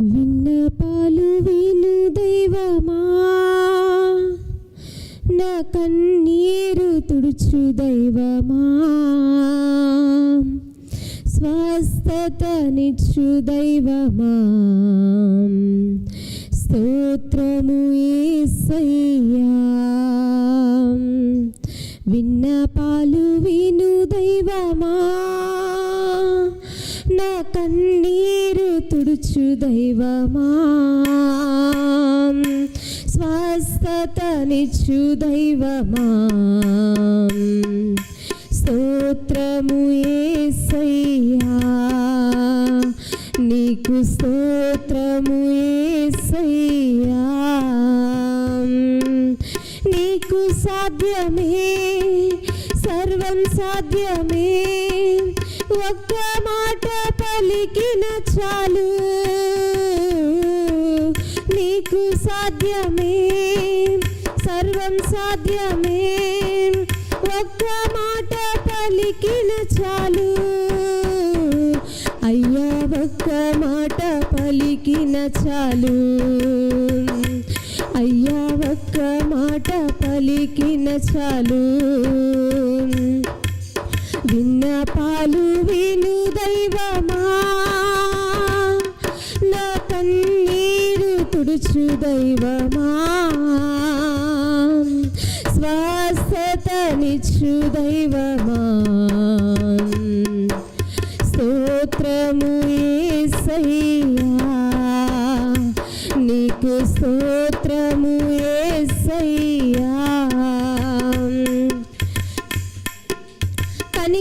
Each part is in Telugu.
విన్నపాలు విను దైవమా? నా కన్నీరు తుడుచు దైవమా? స్వస్థతనిచ్చు దైవమా? స్తోత్రము ఏసయ్యా. విన్నపాలు విను దైవమా? నా కన్నీరు తుడుచు దైవమా. స్వస్థతనిచ్చు దైవమా. స్తోత్రము ఏసయ్యా. నీకు స్తోత్రము ఏసయ్యా. నీకు సాధ్యమే సర్వం సాధ్యమే. ఒక్క మాట పలికిన చాలు. నీకు సాధ్యమే సర్వం సాధ్యమే. ఒక్క మాట పలికిన చాలు. అయ్యా ఒక్క మాట పలికిన చాలు. అయ్యా ఒక్క మాట పలికిన చాలు. విన్నపాలు విను దైవమా? నా కన్నీరు తుడుచు దైవమా? శ్వాసతనిచ్చు దైవమా? స్తోత్రము యేసయ్యా నీకు స్తోత్రము యేసయ్యా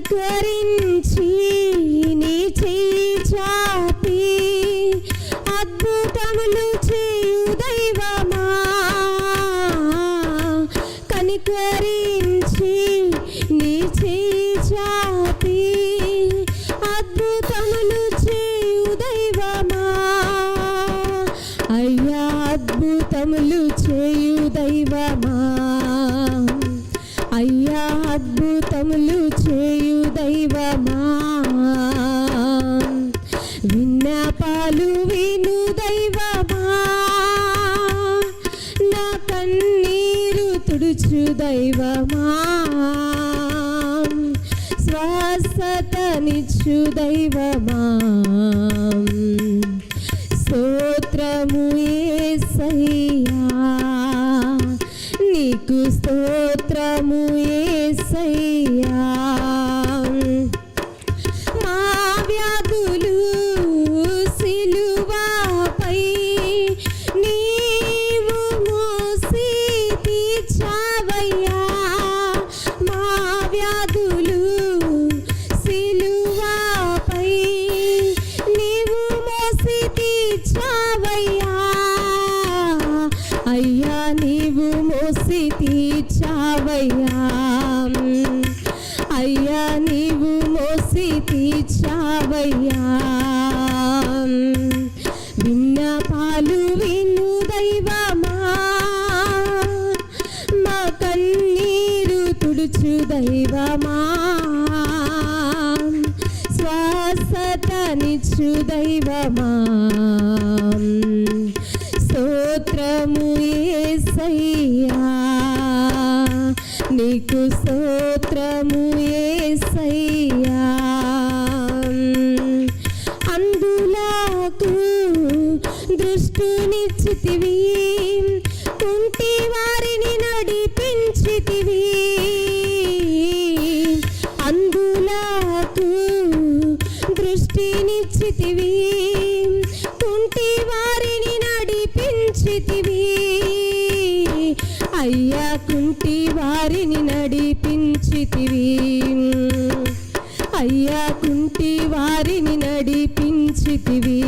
Dari అయ్యా అద్భుతములు చేయు దైవమా. విన్నపాలు విను దైవమా. నా కన్నీరు తుడుచు దైవమా. శ్వాసతనిచ్చు దైవమా. స్తోత్రము ఏ నీకు తీర్చావయ్యా అయ్యా నీవు మోసి తీర్చావయ్యా. విన్నపాలు విను దైవమా. మా కన్నీరు తుడుచు దైవమా. శ్వాసతనిచ్చు దైవమా. స్తోత్రము యేసయ్యా అందులకు దృష్టినిచ్చితివి కుంటి వారిని నడిపించితివి. అందులకు దృష్టినిచ్చితివి కుంటి వారిని నడిపించితివి. అయ్యా కుంటి వారిని నడిపించితివి.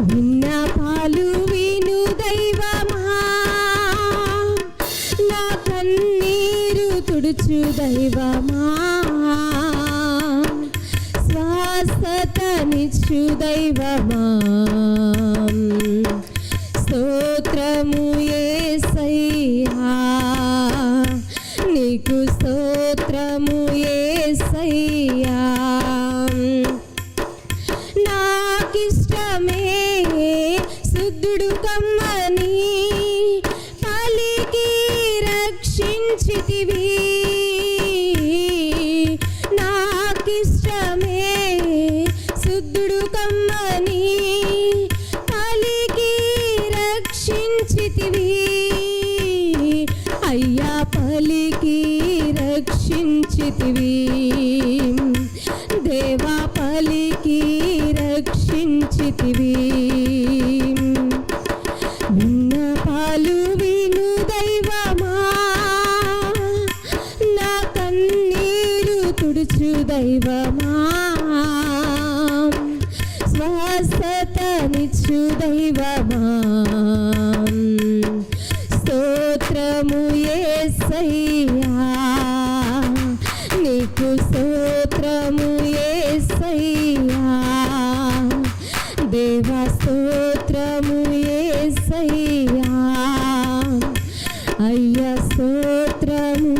విన్నపాలు విను దైవమా. నా కన్నీరు తుడుచు దైవమా. స్వాస్థతనిచ్చు దైవమా. స్తోత్రము యేసయ్యా నీకు స్తోత్రము యేసయ్యా నాకిష్టమే శుద్ధుడు కమ్మని పలికి రక్షించితివి. నాకిష్టమే శుద్ధుడు కమ్మని పలికి రక్షించితివి. అయ్యా పలికి రక్షించితివి. దేవా పలికి రక్షించితివి. విన్నపాలు విను దైవమా. నా కన్నీరు తుడుచు దైవమా. స్వస్థతనిచ్చు దైవమా. స్తోత్రము యేసయ్యా నీకు స్తోత్రము ఏసయ్యా. దేవా స్తోత్రము ఏసయ్యా. అయ్యా స్తోత్రము